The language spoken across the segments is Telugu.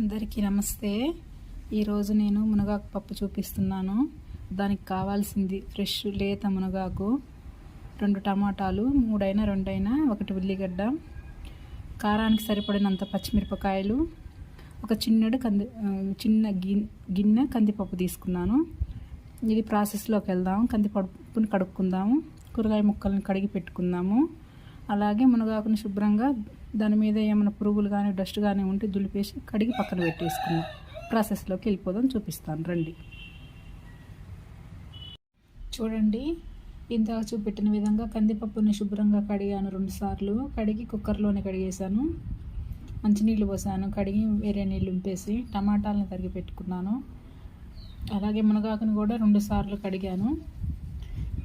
అందరికీ నమస్తే. ఈరోజు నేను మునగాకు పప్పు చూపిస్తున్నాను. దానికి కావాల్సింది ఫ్రెష్ లేత మునగాకు రెండు టమాటాలు మూడైనా రెండైనా ఒకటి ఉల్లిగడ్డ కారానికి సరిపడినంత పచ్చిమిరపకాయలు ఒక చిన్నడు కంది చిన్న గిన్నె కందిపప్పు తీసుకున్నాను. ఇది ప్రాసెస్లోకి వెళ్దాం. కందిపప్పుని కడుక్కుందాము. కూరగాయ ముక్కలను కడిగి పెట్టుకుందాము. అలాగే మునగాకుని శుభ్రంగా దాని మీద ఏమైనా పురుగులు కానీ డస్ట్ కానీ ఉంటే దులిపేసి కడిగి పక్కన పెట్టేసుకున్నాం. ప్రాసెస్లోకి వెళ్ళిపోదాం చూపిస్తాను. రండి. చూడండి. ఇందాక చూపెట్టిన విధంగా కందిపప్పుని శుభ్రంగా కడిగాను రెండుసార్లు కడిగి కుక్కర్లోనే కడిగేసాను మంచినీళ్ళు పోసాను. కడిగి వేరే నీళ్ళు ఉంపేసి టమాటాలను తరిగి పెట్టుకున్నాను. అలాగే మునగాకుని కూడా రెండుసార్లు కడిగాను.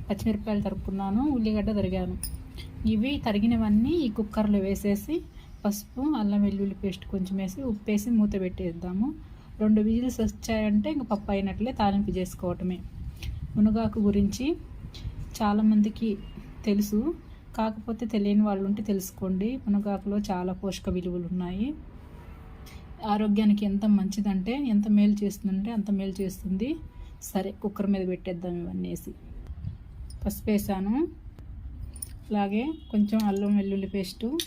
పచ్చిమిరపకాయలు తరుపుకున్నాను ఉల్లిగడ్డ తరిగాను. ఇవి తరిగినవన్నీ ఈ కుక్కర్లో వేసేసి పసుపు అల్లం వెల్లుల్లి పేస్ట్ కొంచెం వేసి ఉప్పు వేసి మూత పెట్టేద్దాము. రెండు విజిల్స్ వచ్చాయంటే ఇంక పప్పు అయినట్లే తాలింపు చేసుకోవటమే. మునగాకు గురించి చాలామందికి తెలుసు. కాకపోతే తెలియని వాళ్ళు ఉంటే తెలుసుకోండి. మునగాకులో చాలా పోషక విలువలు ఉన్నాయి. ఆరోగ్యానికి ఎంత మంచిదంటే ఎంత మేలు చేస్తుందంటే అంత మేలు చేస్తుంది. సరే కుక్కర్ మీద పెట్టేద్దాం ఇవన్నీ వేసి. పసుపు వేసాను. అలాగే కొంచెం అల్లం వెల్లుల్లి పేస్టు.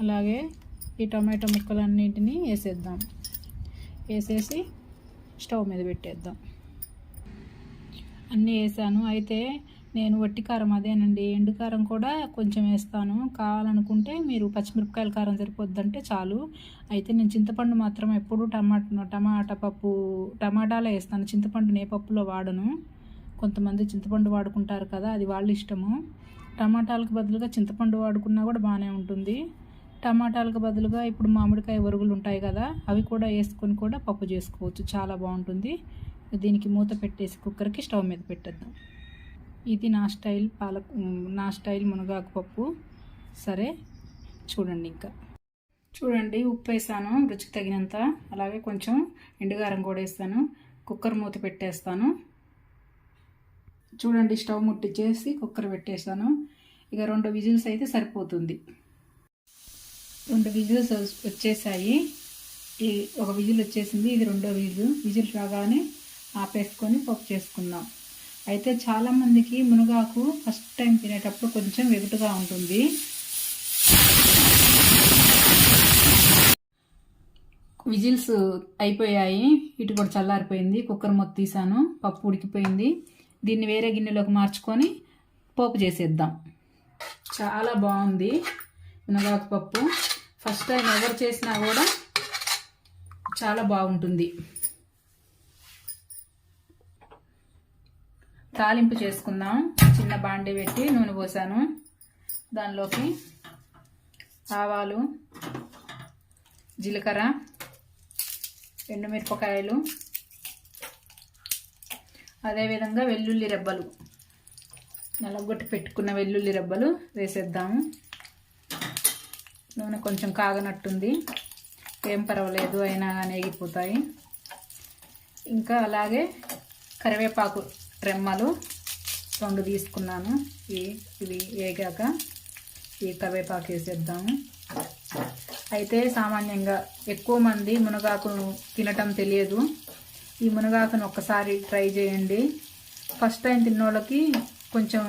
అలాగే ఈ టమాటో ముక్కలన్నింటినీ వేసేద్దాం. వేసేసి స్టవ్ మీద పెట్టేద్దాం. అన్నీ వేసాను. అయితే నేను వట్టి కారం అదేనండి. ఎండు కారం కూడా కొంచెం వేస్తాను. కావాలనుకుంటే మీరు పచ్చిమిరపకాయల కారం సరిపోద్దంటే చాలు. అయితే నేను చింతపండు మాత్రం ఎప్పుడు టమాటా టమాటా పప్పు టమాటాలే వేస్తాను. చింతపండుని ఏ పప్పులో వాడను. కొంతమంది చింతపండు వాడుకుంటారు కదా అది వాళ్ళ ఇష్టము. టమాటాలకు బదులుగా చింతపండు వాడుకున్నా కూడా బాగానే ఉంటుంది. టమాటాలకు బదులుగా ఇప్పుడు మామిడికాయ వరుగులు ఉంటాయి కదా అవి కూడా వేసుకొని కూడా పప్పు చేసుకోవచ్చు. చాలా బాగుంటుంది. దీనికి మూత పెట్టేసి కుక్కర్కి స్టవ్ మీద పెట్టేద్దాం. ఇది నా స్టైల్ పాలక్ నా స్టైల్ మునగాకు పప్పు. సరే చూడండి ఇంకా. చూడండి ఉప్పు వేసాను రుచికి తగినంత. అలాగే కొంచెం ఎండుగారం కూడా వేస్తాను. కుక్కర్ మూత పెట్టేస్తాను. చూడండి స్టవ్ ముట్టించేసి కుక్కర్ పెట్టేసాను ఇక రెండు విజిల్స్ అయితే సరిపోతుంది. రెండు విజిల్స్ వచ్చేసాయి. ఈ ఒక విజిల్ వచ్చేసింది ఇది రెండో విజిల్. విజిల్ రాగానే ఆపేసుకొని పప్పు చేసుకుందాం. అయితే చాలామందికి మునగాకు ఫస్ట్ టైం తినేటప్పుడు కొంచెం వెగుటుగా ఉంటుంది. విజిల్స్ అయిపోయాయి. ఇటు కూడా చల్లారిపోయింది. కుక్కర్ మొత్తం తీసాను పప్పు ఉడికిపోయింది. దీన్ని వేరే గిన్నెలోకి మార్చుకొని పోపు చేసేద్దాం. చాలా బాగుంది మునగాకు పప్పు. ఫస్ట్ టైం ఎవరు చేసినా కూడా చాలా బాగుంటుంది. తాలింపు చేసుకుందాం. చిన్న బాండి పెట్టి నూనె పోసాను. దానిలోకి ఆవాలు జీలకర్ర ఎండుమిరపకాయలు అదేవిధంగా వెల్లుల్లి రెబ్బలు. నలగొట్టి పెట్టుకున్న వెల్లుల్లి రెబ్బలు వేసేద్దాము. నూనె కొంచెం కాగనట్టుంది. ఏం పర్వాలేదు అయినా నేగిపోతాయి ఇంకా అలాగే కరివేపాకు రెమ్మలు రెండు తీసుకున్నాను. ఈ ఇవి వేగాక ఈ కరివేపాకు వేసేద్దాము. అయితే సామాన్యంగా ఎక్కువ మంది మునగాకు తినటం తెలియదు. ఈ మునగాకును ఒక్కసారి ట్రై చేయండి. ఫస్ట్ టైం తిన్నోళ్ళకి కొంచెం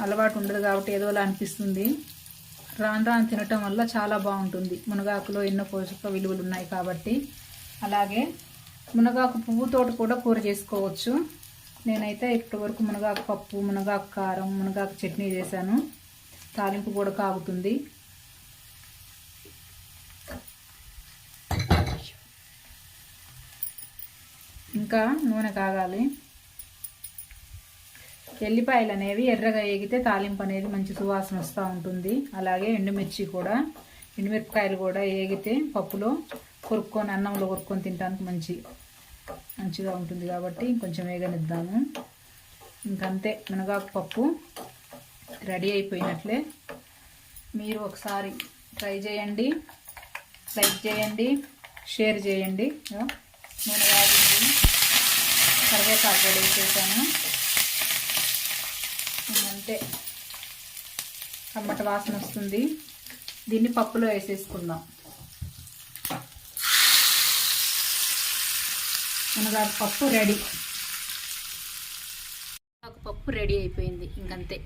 అలవాటు ఉండదు కాబట్టి ఏదోలా అనిపిస్తుంది. రాను రాను తినటం వల్ల చాలా బాగుంటుంది. మునగాకులో ఎన్నో పోషక విలువలు ఉన్నాయి కాబట్టి. అలాగే మునగాకు పువ్వుతోటి కూడా కూర చేసుకోవచ్చు. నేనైతే ఇప్పటివరకు మునగాకు పప్పు మునగాకు కారం మునగాకు చట్నీ చేశాను. తాలింపు కూడా కాగుతుంది. ఇంకా నూనె కాగాలి. ఎల్లిపాయలు అనేవి ఎర్రగా వేగితే తాలింపు అనేది మంచి సువాసన వస్తూ ఉంటుంది. అలాగే ఎండుమిర్చి కూడా ఎండుమిరపకాయలు కూడా వేగితే పప్పులో కొరుక్కొని అన్నంలో కొరుక్కొని తినడానికి మంచి మంచిగా ఉంటుంది కాబట్టి కొంచెం వేగనిద్దాము ఇంకంతే మునగాకు పప్పు రెడీ అయిపోయినట్లే. మీరు ఒకసారి ట్రై చేయండి లైక్ చేయండి షేర్ చేయండి. మునగాకు నూనె కరివేపాకు రెడీ చేశాను అంటే కమ్మట వాసన వస్తుంది. దీన్ని పప్పులో వేసేసుకుందాం. మనకు పప్పు రెడీ. పప్పు రెడీ అయిపోయింది. ఇంకంతే.